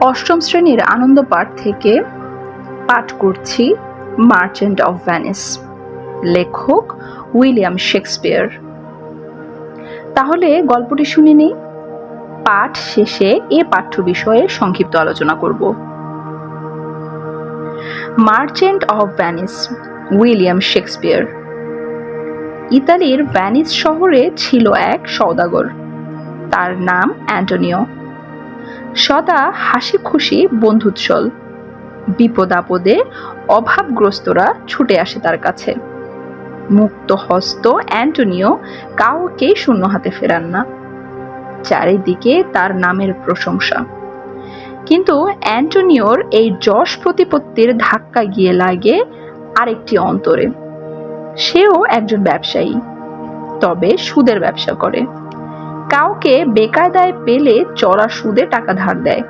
অষ্টম শ্রেণির আনন্দ পাঠ থেকে পাঠ করছি মার্চেন্ট অফ ভ্যানিস। লেখক উইলিয়াম শেক্সপিয়ার। তাহলে গল্পটি শুনে নিই। পাঠ শেষে এ পাঠ্য বিষয়ে সংক্ষিপ্ত আলোচনা করব। Merchant of Venice, William Shakespeare. ইতালির ভ্যানিস শহরে ছিল এক সওদাগর। তার নাম অ্যান্টোনিও। সদা হাসি খুশি বন্ধুৎসল বিপদ আপদে অভাবগ্রস্তরা ছুটে আসে তার কাছে। মুক্ত হস্ত অ্যান্টোনিও কাউকে শূন্য হাতে ফেরান না। চারিদিকে তার নামের প্রশংসা। কিন্তু অ্যান্টোনিওর এই যশ প্রতিপত্তির ধাক্কা গিয়ে লাগে আরেকটি অন্তরে। সেও একজন ব্যবসায়ী, তবে সুদের ব্যবসা করে। কাউকে বেকায়দায় পেলে চড়া সুদে টাকা ধার দেয়।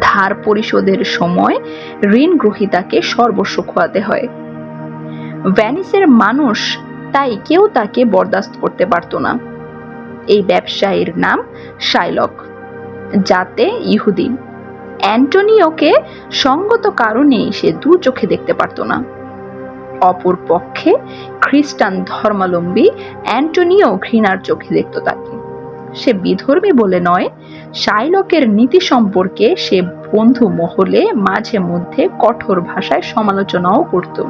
ধার পরিশোধের সময় ঋণ গ্রহীতাকে সর্বস্ব খোয়াতে হয়। ভ্যানিসের মানুষ তাই কেউ তাকে বরদাস্ত করতে পারত না। এই ব্যবসায়ীর নাম শাইলক, যাতে ইহুদি। অ্যান্টোনিওকে সঙ্গত কারণে সে দু চোখে দেখতে পারত না। অপর পক্ষে খ্রিস্টান ধর্মাবলম্বী অ্যান্টোনিও ঘৃণার চোখে দেখত তাকে। সে বিধর্মী বলে নয়। শাইলকের নীতি সম্পর্কে সে বন্ধু মহলে মাঝে মধ্যে কঠোর ভাষায় সমালোচনাও করত।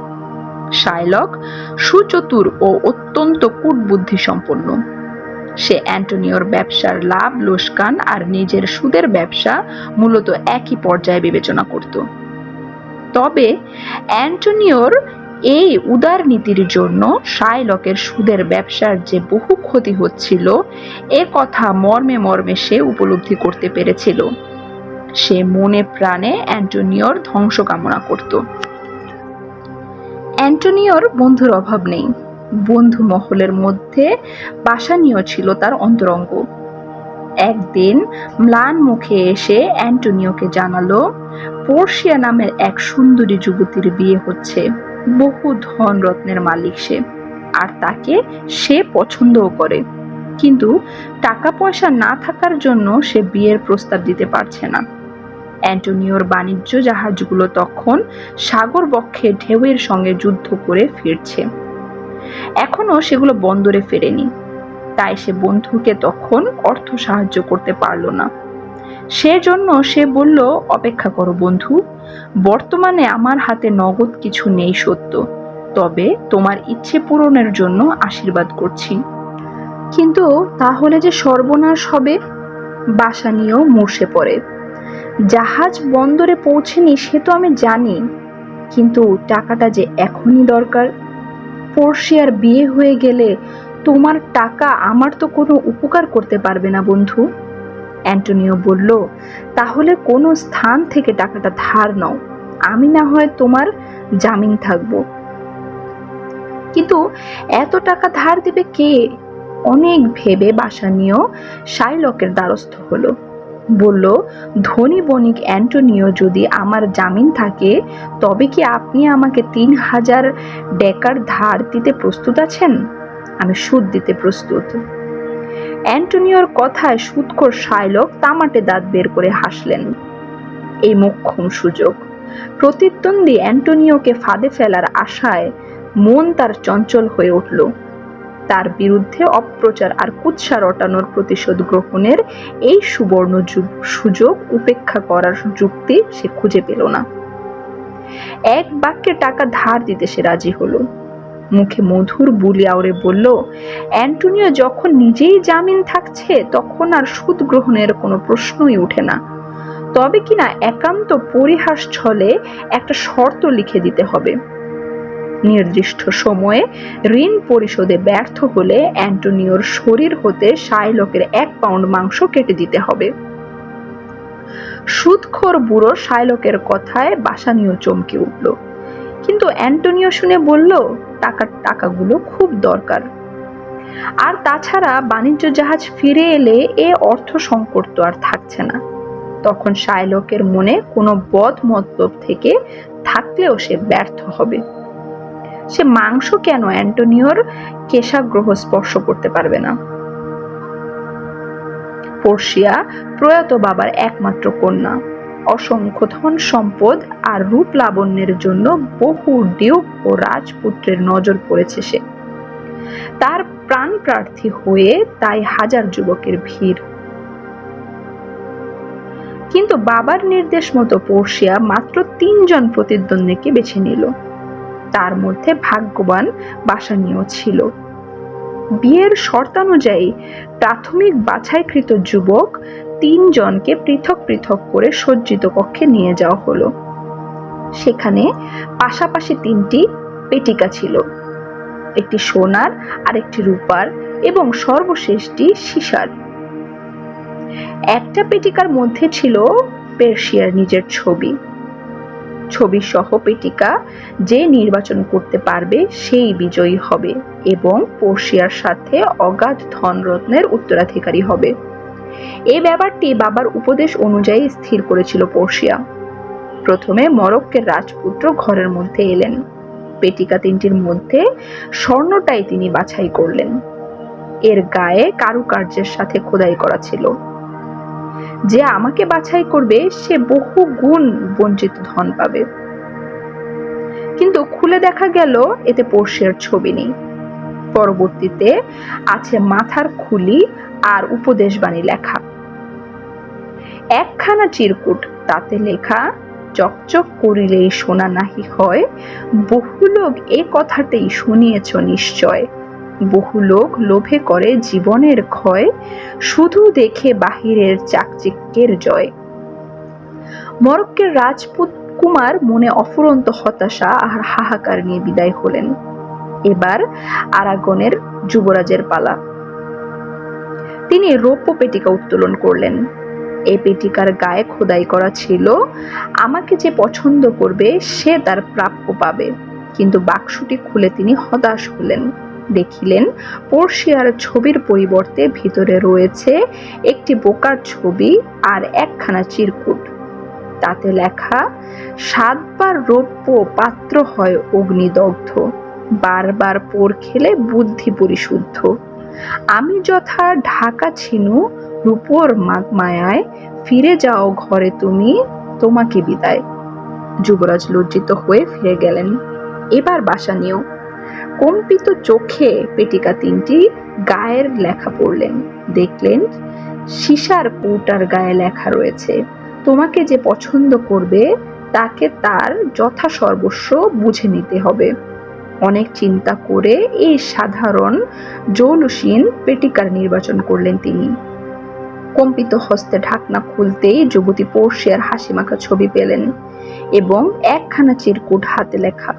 শাইলক সুচতুর ও অত্যন্ত কূটবুদ্ধি সম্পন্ন। সে অ্যান্টোনিওর ব্যবসার লাভ, লোসকান আর নিজের সুদের ব্যবসা মূলত একই পর্যায়ে বিবেচনা করত। তবে অ্যান্টোনিওর এই উদার নীতির জন্য শাইলকের সুদের ব্যবসার যে বহু ক্ষতি হচ্ছিল, এ কথা মর্মে মর্মে সে উপলব্ধি করতে পেরেছিল। সে মনে প্রাণে অ্যান্টোনিওর ধ্বংস কামনা করত। অ্যান্টোনিওর বন্ধুর অভাব নেই। বন্ধু মহলের মধ্যে বাসানীয় ছিল তার অন্তরঙ্গ। একদিন ম্লান মুখে এসে অ্যান্টোনিওকে জানালো পোর্শিয়া নামের এক সুন্দরী যুবতীর বিয়ে হচ্ছে। বহু ধন রত্নের মালিক সে, আর তাকে সে পছন্দও করে। কিন্তু টাকা পয়সা না থাকার জন্য সে বিয়ের প্রস্তাব দিতে পারছে না। অ্যান্টোনিওর বাণিজ্য জাহাজগুলো তখন সাগর বক্ষে ঢেউয়ের সঙ্গে যুদ্ধ করে ফিরছে। এখনও সেগুলো বন্দরে ফেরেনি। তাই সে বন্ধুকে তখন অর্থ সাহায্য করতে পারল না। সেজন্য সে বলল, অপেক্ষা করো বন্ধু, বর্তমানে আমার হাতে নগদ কিছু নেই সত্য, তবে তোমার ইচ্ছে পূরণের জন্য আশীর্বাদ করছি। কিন্তু তাহলে যে সর্বনাশ হবে, বাসা নিয়েও মুর্শে পড়ে। জাহাজ বন্দরে পৌঁছেনি সে তো আমি জানি, কিন্তু টাকাটা যে এখনই দরকার। পড়শিয়ার বিয়ে হয়ে গেলে তোমার টাকা আমার তো কোনো উপকার করতে পারবে না বন্ধু। অ্যান্টোনিও বলল, তাহলে কোনো স্থান থেকে টাকাটা ধার নাও। আমি না হয় তোমার জামিন থাকব। কিন্তু এত টাকা ধার দেবে কে? অনেক ভেবে বাসা নিয়েও শাইলকের দ্বারস্থ হলো। বলল, ধনী বণিক অ্যান্টোনিও যদি আমার জামিন থাকে, তবে কি আপনি আমাকে তিন হাজার ডেকার ধার দিতে প্রস্তুত আছেন? আমি সুদ দিতে প্রস্তুত। অ্যান্টোনিওর কথায় সুদখোর শাইলক তামাটে দাঁত বের করে হাসলেন। এই মোক্ষম সুযোগ। প্রতিদ্বন্দ্বী অ্যান্টোনিওকে ফাঁদে ফেলার আশায় মন তার চঞ্চল হয়ে উঠল। তার বিরুদ্ধে অপ্রচার আর কুৎসা রটানোর প্রতিশোধ গ্রহণের এই সুবর্ণ যুগ সুযোগ উপেক্ষা করার যুক্তি সে খুঁজে পেল না। এক বাক্যে টাকা ধার দিতে সে রাজি হলো। মুখে মধুর বুলি আউড়ে বলল, অ্যান্টোনিও যখন নিজেই জামিন থাকছে, তখন আর সুদ গ্রহণের কোনো প্রশ্নই ওঠে না। তবে কিনা একান্ত পরিহাস ছলে একটা শর্ত লিখে দিতে হবে। নির্দিষ্ট সময়ে ঋণ পরিশোধে ব্যর্থ হলে অ্যান্টোনিওর শরীর হতে শাইলকের এক পাউন্ড মাংস কেটে দিতে হবে। সুদখোর বুড়ো শাইলকের কথায় বাসানিও চমকে উঠল। কিন্তু অ্যান্টোনিও শুনে বলল, টাকার টাকাগুলো খুব দরকার। আর তাছাড়া বাণিজ্য জাহাজ ফিরে এলে এ অর্থ সংকট তো আর থাকছে না। তখন শায়লকের মনে কোনো বদ মতলব থেকে থাকলেও সে ব্যর্থ হবে। সে মাংস কেন অ্যান্টোনিওর কেশাগ্রহ স্পর্শ করতে পারবে না? পর্ষিয়া প্রয়াত বাবার একমাত্র কন্যা। অসংখ্য ধন সম্পদ আর রূপ লাবণ্যের জন্য বহু ডিউক ও রাজপুত্রের নজর পড়েছে সে। তার প্রাণ প্রার্থী হয়ে তাই হাজার যুবকের ভিড়। কিন্তু বাবার নির্দেশ মতো পড়শিয়া মাত্র তিনজন প্রতিদ্বন্দ্বীকে বেছে নিল। তার মধ্যে ভাগ্যবান বাসানীয় ছিল। বিয়ের শর্তানুযায়ী প্রাথমিক বাছাইকৃত যুবক তিনজনকে পৃথক পৃথক করে সজ্জিত কক্ষে নিয়ে যাওয়া হলো। সেখানে পাশাপাশি তিনটি পেটিকা ছিল, একটি সোনার আরেকটি রূপার এবং সর্বশেষটি সীসার। একটা পেটিকার মধ্যে ছিল পের্সিয়ার নিজের ছবি। ছবি সহ পেটিকা যে নির্বাচন করতে পারবে সেই বিজয়ী হবে এবং পর্ষিয়ার সাথে অগাধ ধনরত্নের উত্তরাধিকারী হবে। এই ব্যাপারটি বাবার উপদেশ অনুযায়ী স্থির করেছিল পর্ষিয়া প্রথমে মরক্কের রাজপুত্র ঘরের মধ্যে এলেন। পেটিকা তিনটির মধ্যে স্বর্ণটাই তিনি বাছাই করলেন। এর গায়ে কারুকার্যের সাথে খোদাই করা ছিল। যে আমাকে বাছাই করবে, সে বহু গুণ বঞ্চিত ধন পাবে। কিন্তু খুলে দেখা গেল, এতে পোর্শের ছবি নেই। পরবর্তীতে আছে মাথার খুলি আর উপদেশবাণী লেখা। একখানা চিরকুট তাতে লেখা, চকচক করিলেই শোনা নাহি হয়। বহু লোক এ কথাটাই শুনিয়েছ নিশ্চয়। বহু লোক লোভে করে জীবনের ক্ষয়। শুধু দেখে বাহিরের চাকচিক্যের জয়। মরক্কের রাজপুত কুমার মনে অফুরন্ত হতাশা আর হাহাকার নিয়ে বিদায় হলেন। এবার আরাগনের যুবরাজের পালা। তিনি রৌপ্য পেটিকা উত্তোলন করলেন। এই পেটিকার গায়ে খোদাই করা ছিল, আমাকে যে পছন্দ করবে, সে তার প্রাপ্য পাবে। কিন্তু বাক্সটি খুলে তিনি হতাশ হলেন। দেখিলেন পর্শিয়ার ছবির পরিবর্তে ভিতরে রয়েছে একটি বোকার ছবি আর একখানা চিরকুট। তাতে লেখা, সাতবার রৌপ্য পাত্র হয় অগ্নিদগ্ধ, বারবার পোর খেলে বুদ্ধি পরিশুদ্ধ আমি যথা ঢাকা ছিনু, রূপর মায়ায় ফিরে যাও ঘরে তুমি, তোমাকে বিদায়। যুবরাজ লজ্জিত হয়ে ফিরে গেলেন। এবার বাসা নিয়েও কম্পিত চোখে পেটিকা তিনটি গায়ের লেখা পড়লেন। দেখলেন, সীসার কৌটার গায়ে লেখা রয়েছে। তোমাকে যে পছন্দ করবে, তাকে তার যথা সর্বস্ব বুঝে নিতে হবে। অনেক চিন্তা করে এই সাধারণ জৌলুসীন পেটিকার নির্বাচন করলেন তিনি। কম্পিত হস্তে ঢাকনা খুলতেই যুবতী পড়শিয়ার হাসি মাখা ছবি পেলেন এবং একখানা চিরকুট হাতে লেখা,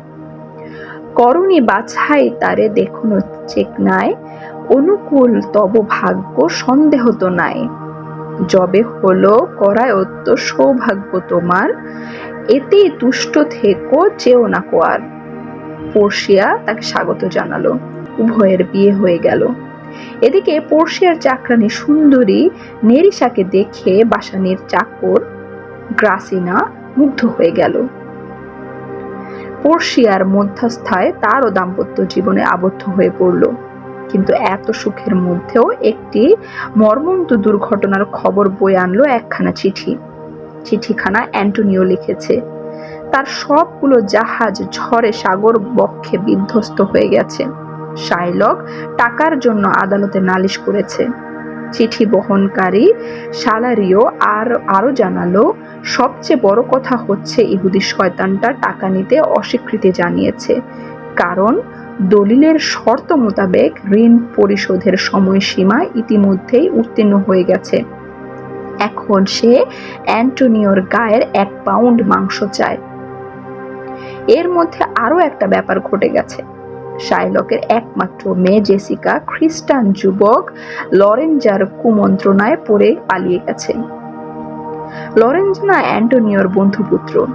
করণী বাছাই তারে দেখুন চেক নাই, অনুকূল তব ভাগ্য সন্দেহ তো নাই। যবে হলো করায়ত্ত সৌভাগ্য তোমার, এতেই তুষ্ট থেকো, চেও না কোয়ার। পর্ষিয়া তাকে স্বাগত জানালো। উভয়ের বিয়ে হয়ে গেল। এদিকে পর্ষিয়ার চাকরানি সুন্দরী নেরিসাকে দেখে বাসানির চাকর গ্রাসিনা মুগ্ধ হয়ে গেল। পর্ষিয়ার মধ্যস্থায় তারও দাম্পত্য জীবনে আবদ্ধ হয়ে পড়ল। কিন্তু এত সুখের মধ্যেও একটি মর্মন্ত দুর্ঘটনার খবর বয়ে আনলো একখানা চিঠি। চিঠিখানা অ্যান্টোনিও লিখেছে। তার সবগুলো জাহাজ ঝড়ে সাগর বক্ষে বিধ্বস্ত হয়ে গেছে। শাইলক টাকার জন্য আদালতে নালিশ করেছে। চিঠি বহনকারী সালারিও আর আরও জানালো, সবচেয়ে বড় কথা হচ্ছে ইহুদি শয়তানটা টাকা নিতে অস্বীকৃতি জানিয়েছে। কারণ দলিলের শর্ত মোতাবেক ঋণ পরিশোধের সময়সীমা ইতিমধ্যেই উত্তীর্ণ হয়ে গেছে। এখন সে অ্যান্টোনিওর গায়ের এক পাউন্ড মাংস চায়। এর মধ্যে আরও একটা ব্যাপার ঘটে গেছে। শাইলকের একমাত্র মেয়ে জেসিকা খ্রিস্টান যুবক লরেঞ্জার কুমন্ত্রণায় পড়ে পালিয়ে গেছে। লরেঞ্জনা অ্যান্টোনিওর বন্ধুপুত্র।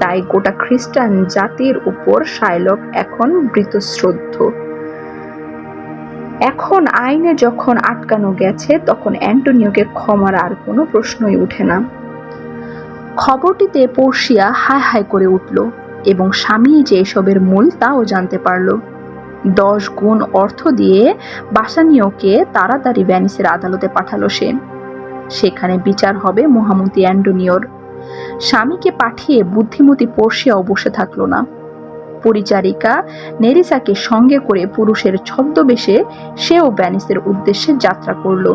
তাই গোটা খ্রিস্টান জাতির উপর শাইলক এখন বৃতশ্রদ্ধ। এখন আইনে যখন আটকানো গেছে, তখন অ্যান্টোনিওকে ক্ষমার আর কোনো প্রশ্নই উঠে না। খবরটিতে পড়শিয়া হায় হায় করে উঠল এবং স্বামী যে এসবের মূল তাও জানতে পারল। দশ গুণ অর্থ দিয়ে বাসানীয়কে তাড়াতাড়ি ভ্যানিসের আদালতে পাঠালো সে। সেখানে বিচার হবে মহামতি অ্যান্ডোনিওর। স্বামীকে পাঠিয়ে বুদ্ধিমতী পড়শিয়াও বসে থাকল না। পরিচারিকা নেরিসাকে সঙ্গে করে পুরুষের ছদ্মবেশে সেও ভ্যানিসের উদ্দেশ্যে যাত্রা করল।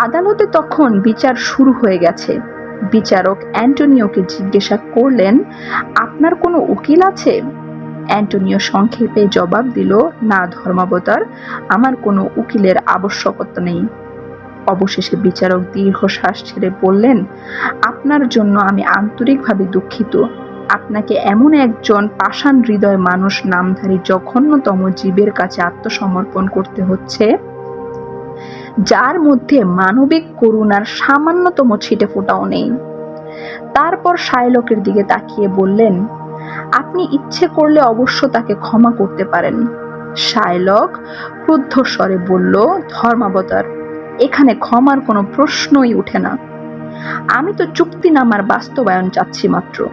আদালতে তখন বিচার শুরু হয়ে গেছে। বিচারক অ্যান্টোনিওকে জিজ্ঞাসা করলেন, আপনার কোনো উকিল আছে? অ্যান্টোনিও সংক্ষেপে জবাব দিল, না, ধর্মাবতার, আমার কোনো উকিলের আবশ্যকতা নেই। অবশেষে বিচারক দীর্ঘশ্বাস ছেড়ে বললেন, আপনার জন্য আমি আন্তরিকভাবে দুঃখিত। আপনাকে এমন একজন পাষাণ হৃদয় মানুষ নামধারী জঘন্যতম জীবের কাছে আত্মসমর্পণ করতে হচ্ছে। যার মধ্যে মানবিক করুণার সামান্যতম ছিটে ফোটাও নেই। তারপর শাইলকের দিকে তাকিয়ে বললেন, আপনি ইচ্ছে করলে অবশ্য তাকে ক্ষমা করতে পারেন। শাইলক ক্রুদ্ধ স্বরে বলল, ধর্মাবতার, এখানে ক্ষমার কোনো প্রশ্নই উঠে না। আমি তো চুক্তিনামার বাস্তবায়ন চাচ্ছি মাত্র।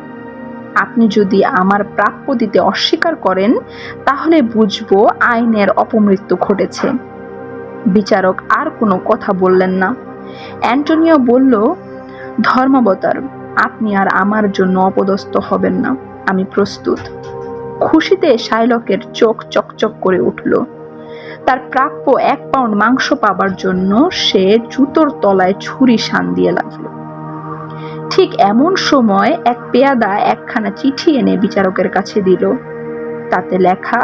আপনি যদি আমার প্রাপ্য দিতে অস্বীকার করেন, তাহলে বুঝব আইনের অপমৃত্যু ঘটেছে। বিচারক আর কোনো কথা বললেন না। অ্যান্টোনিও বলল, ধর্মাবতার, আপনি আর আমার জন্য অপদস্থ হবেন না। আমি প্রস্তুত। খুশিতে শাইলকের চোখ চকচক করে উঠল। তার প্রাপ্য এক পাউন্ড মাংস পাবার জন্য সে জুতোর তলায় ছুরি শান দিয়ে লাগল। ঠিক এমন সময় এক পেয়াদা একখানা চিঠি এনে বিচারকের কাছে দিল। তাতে লেখা,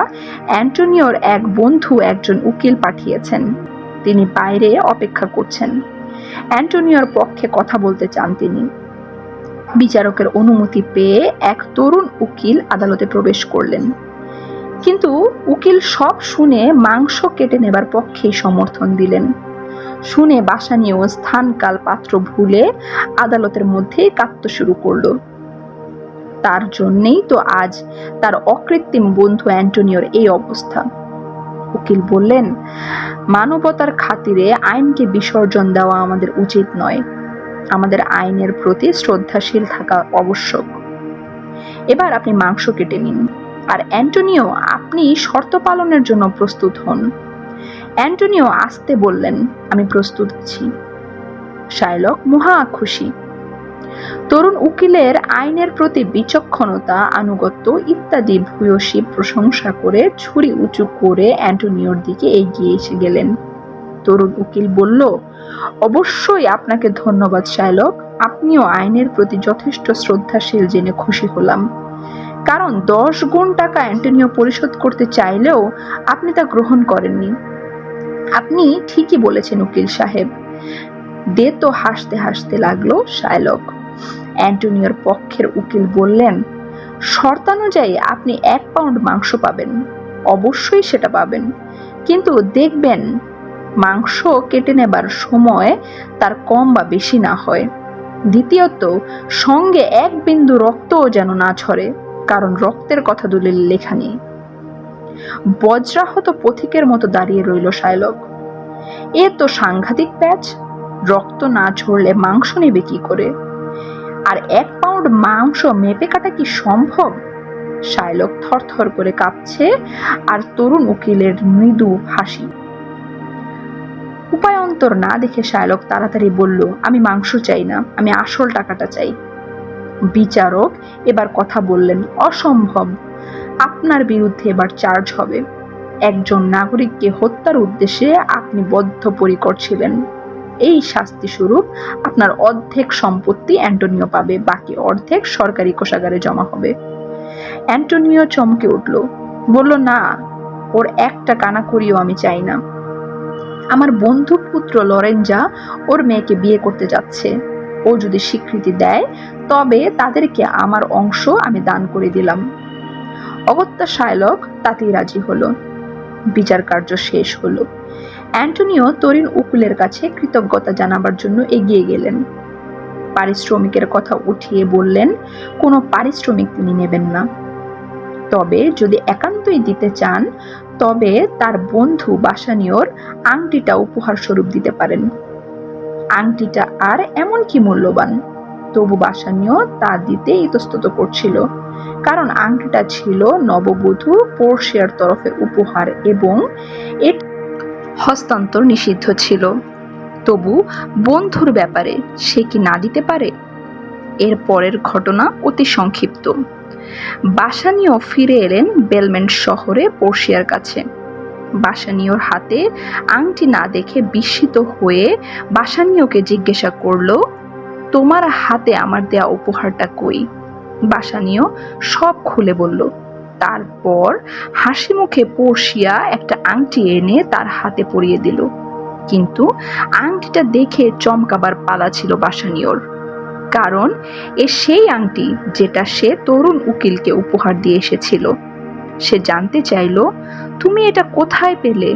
অ্যান্টোনিওর এক বন্ধু একজন উকিল পাঠিয়েছেন। তিনি বাইরে অপেক্ষা করছেন। অ্যান্টোনিওর পক্ষে কথা বলতে চান তিনি। বিচারকের অনুমতি পেয়ে এক তরুণ উকিল আদালতে প্রবেশ করলেন। কিন্তু উকিল সব শুনে মাংস কেটে নেবার পক্ষেই সমর্থন দিলেন। শুনে বাসানীয় স্থানকাল পাত্র ভুলে আদালতের মধ্যেই কাঁদতে শুরু করল। তার জন্যেই তো আজ তার অকৃত্রিম বন্ধু অ্যান্টোনিওর এই অবস্থা। উকিল বললেন, মানবতার খাতিরে আইনকে বিসর্জন দেওয়া আমাদের উচিত নয়। আমাদের আইনের প্রতি শ্রদ্ধাশীল থাকা আবশ্যক। এবার আপনি মাংস কেটে নিন। আর অ্যান্টোনিও, আপনি শর্ত পালনের জন্য প্রস্তুত হন। অ্যান্টোনিও আসতে বললেন, আমি প্রস্তুত আছি। শাইলক মহা খুশি। তরুণ উকিলের আইনের প্রতি বিচক্ষণতা, আনুগত্য ইত্যাদি ভূয়সী প্রশংসা করে ছুরি উঁচু করে অ্যান্টোনিওর দিকে এগিয়ে এসে গেলেন। তরুণ উকিল বলল, অবশ্যই আপনাকে ধন্যবাদ, শাইলক। আপনিও আইনের প্রতি যথেষ্ট শ্রদ্ধাশীল জেনে খুশি হলাম। কারণ দশ গুণ টাকা অ্যান্টোনিও পরিশোধ করতে চাইলেও আপনি তা গ্রহণ করেননি। আপনি ঠিকই বলেছেন উকিল সাহেব। দে তো হাসতে হাসতে লাগল, শাইলক। অ্যান্টোনিওর পক্ষের উকিল বললেন, শর্তানুযায়ী আপনি এক পাউন্ড মাংস পাবেন। অবশ্যই সেটা পাবেন। কিন্তু দেখবেন, মাংস কেটে নেবার সময় তার কম বা বেশি না হয়। দ্বিতীয়ত, সঙ্গে এক বিন্দু রক্তও যেন না ছড়ে কারণ রক্তের কথা দলিল লেখা নেই। বজ্রাহত পথিকের মতো দাঁড়িয়ে রইল শায়লক। এ তো সাংঘাতিক প্যাচ। রক্ত না ঝরলে মাংস নেবে কি করে? আর এক পাউন্ড মাংস মেপে কাটা কি সম্ভব? শায়লক থরথর করে কাঁপছে আর তরুণ উকিলের মৃদু হাসি। উপায়ন্তর না দেখে শায়লক তাড়াতাড়ি বলল, আমি মাংস চাই না, আমি আসল টাকাটা চাই। বিচারক এবার কথা বললেন, অসম্ভব। আপনার বিরুদ্ধে এবার চার্জ হবে। একজন নাগরিককে হত্যার উদ্দেশ্যে আপনি বদ্ধপরিকর ছিলেন। এই শাস্তি স্বরূপ আপনার অর্ধেক সম্পত্তি অ্যান্টোনিও পাবে, বাকি অর্ধেক সরকারি কোষাগারে জমা হবে। অ্যান্টোনিও চমকে উঠল, বলল, না, ওর একটা কানা করিও আমি চাই না। আমার বন্ধু পুত্র লরেঞ্জা ওর মেয়েকে বিয়ে করতে যাচ্ছে। ও যদি স্বীকৃতি দেয়, তবে তাদেরকে আমার অংশ আমি দান করে দিলাম। অগত্যা শায়লক তাতেই রাজি হলো। বিচার কার্য শেষ হলো। অ্যান্টোনিও তরিন উকুলের কাছে কৃতজ্ঞতা জানাবার জন্য এগিয়ে গেলেন। পারিশ্রমিকের কথা উঠিয়ে বললেন, কোনো পারিশ্রমিক তিনি নেবেন না। তবে যদি একান্তই দিতে চান, তবে তার বন্ধু বাসানিয়র আংটিটা উপহার স্বরূপ দিতে পারেন। আংটিটা আর এমন কি মূল্যবান? তবু বাসানিয় তা দিতে ইতস্তত করছিল, কারণ আংটিটা ছিল নববধূ পোর্শিয়ার তরফে উপহার এবং এর হস্তান্তর নিষিদ্ধ ছিল। তবু বন্ধুর ব্যাপারে সে কি না দিতে পারে? এর পরের ঘটনা অতি সংক্ষিপ্ত। বাসানীয় ফিরে এলেন বেলমেন্ট শহরে পর্শিয়ার কাছে। বাসানীয়র হাতে আংটি না দেখে বিস্মিত হয়ে বাসানীয়কে জিজ্ঞাসা করল, তোমার হাতে আমার দেয়া উপহারটা কই? বাসানীয় সব খুলে বলল তারপর হাসি মুখে পড়শিয়া একটা আংটি এনে তার হাতে পরিয়ে দিল। কিন্তু আংটিটা দেখে চমকাবার পালা ছিল বাসানীয়র কারণ এ সেই আংটি যেটা সে তরুণ উকিলকে উপহার দিয়ে এসেছিল। সে জানতে চাইল, তুমি এটা কোথায় পেলে?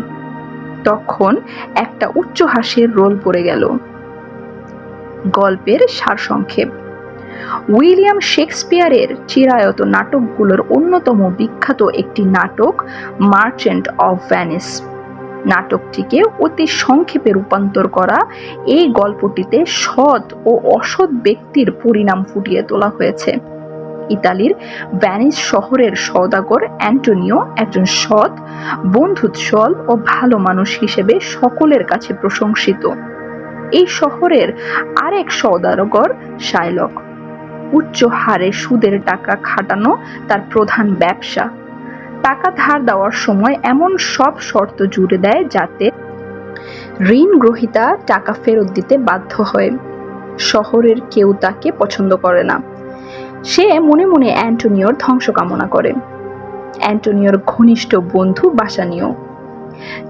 তখন একটা উচ্চ হাসির রোল পড়ে গেল। গল্পের সারসংক্ষেপ। উইলিয়াম শেক্সপিয়ারের চিরায়ত নাটকগুলোর অন্যতম বিখ্যাত একটি নাটক, মার্চেন্ট অফ ভ্যানিস নাটকটিকে অতি সংক্ষেপে রূপান্তর করা এই গল্পটিতে সৎ ও অসৎ ব্যক্তির পরিণাম ফুটিয়ে তোলা হয়েছে। ইতালির ভ্যানিস শহরের সওদাগর অ্যান্টোনিও একজন সৎ বন্ধুৎসল ও ভালো মানুষ হিসেবে সকলের কাছে প্রশংসিত। এই শহরের আরেক সওদাগর, শাইলক। উচ্চ হারে সুদের টাকা খাটানো তার প্রধান ব্যবসা। টাকা ধার দেওয়ার সময় এমন সব শর্ত জুড়ে দেয় যাতে ঋণ গ্রহীতা টাকা ফেরত দিতে বাধ্য হয়। শহরের কেউ তাকে পছন্দ করে না। সে মনে মনে অ্যান্টোনিওর ধ্বংস কামনা করে। অ্যান্টোনিওর ঘনিষ্ঠ বন্ধু বাসানীয়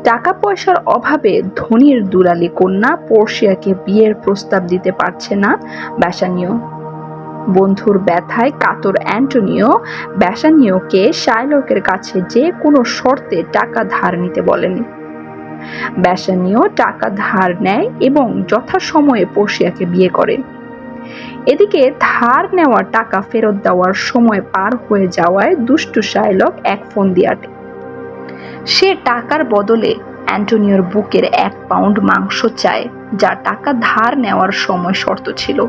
টাকা পয়সার অভাবে ধনির দুলালি কন্যা পোর্শিয়াকে বিয়ের প্রস্তাব দিতে পারছে না ব্যাসানীয় বন্ধুর ব্যথায় কাতর অ্যান্টোনিও ব্যাসানীয়কে শাইলকের কাছে যে কোনো শর্তে টাকা ধার নিতে বলেন। ব্যাসানীয় টাকা ধার নেয় এবং যথাসময়ে পোর্শিয়াকে বিয়ে করে। এদিকে ধার নেওয়া টাকা ফেরত দেওয়ার সময় পার হয়ে যাওয়ায় দুষ্টু শাইলক এক ফোন দিয়াটে সে টাকার বদলে অ্যান্টোনিওর বুকের এক পাউন্ড মাংস চায়, যা টাকা ধার নেওয়ার সময় শর্ত ছিল।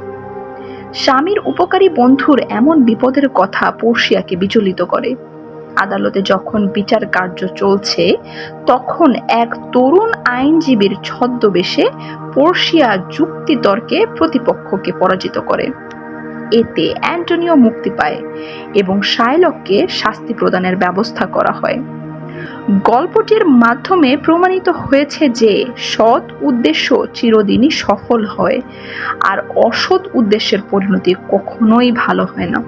স্বামীর উপকারী বন্ধুর এমন বিপদের কথা পর্শিয়াকে বিচলিত করে। আদালতে যখন বিচার কার্য চলছে, তখন এক তরুণ আইনজীবীর ছদ্মবেশে পর্শিয়া যুক্তিতর্কে প্রতিপক্ষকে পরাজিত করে। এতে অ্যান্টনিও মুক্তি পায় এবং শাইলককে শাস্তি প্রদানের ব্যবস্থা করা হয়। গল্পটির মাধ্যমে প্রমাণিত হয়েছে যে সৎ উদ্দেশ্য চিরদিনই সফল হয়, আর অসৎ উদ্দেশ্যের পরিণতি কখনোই ভালো হয় না।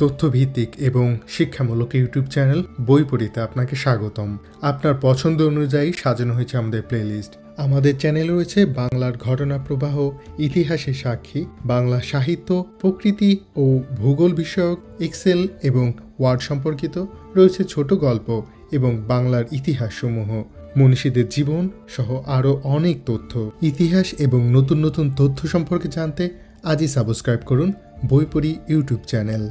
তথ্যভিত্তিক এবং শিক্ষামূলক ইউটিউব চ্যানেল বইপড়িতে আপনাকে স্বাগতম। আপনার পছন্দ অনুযায়ী সাজানো হয়েছে আমাদের প্লেলিস্ট আমাদের চ্যানেল রয়েছে বাংলার ঘটনা প্রবাহ, ইতিহাসের সাক্ষী, বাংলা সাহিত্য, প্রকৃতি ও ভূগোল বিষয়ক, এক্সেল এবং ওয়ার্ড সম্পর্কিত রয়েছে ছোট গল্প এবং বাংলার ইতিহাস সমূহ মনীষীদের জীবন সহ আরও অনেক তথ্য। ইতিহাস এবং নতুন নতুন তথ্য সম্পর্কে জানতে আজই সাবস্ক্রাইব করুন বইপড়ি ইউটিউব চ্যানেল।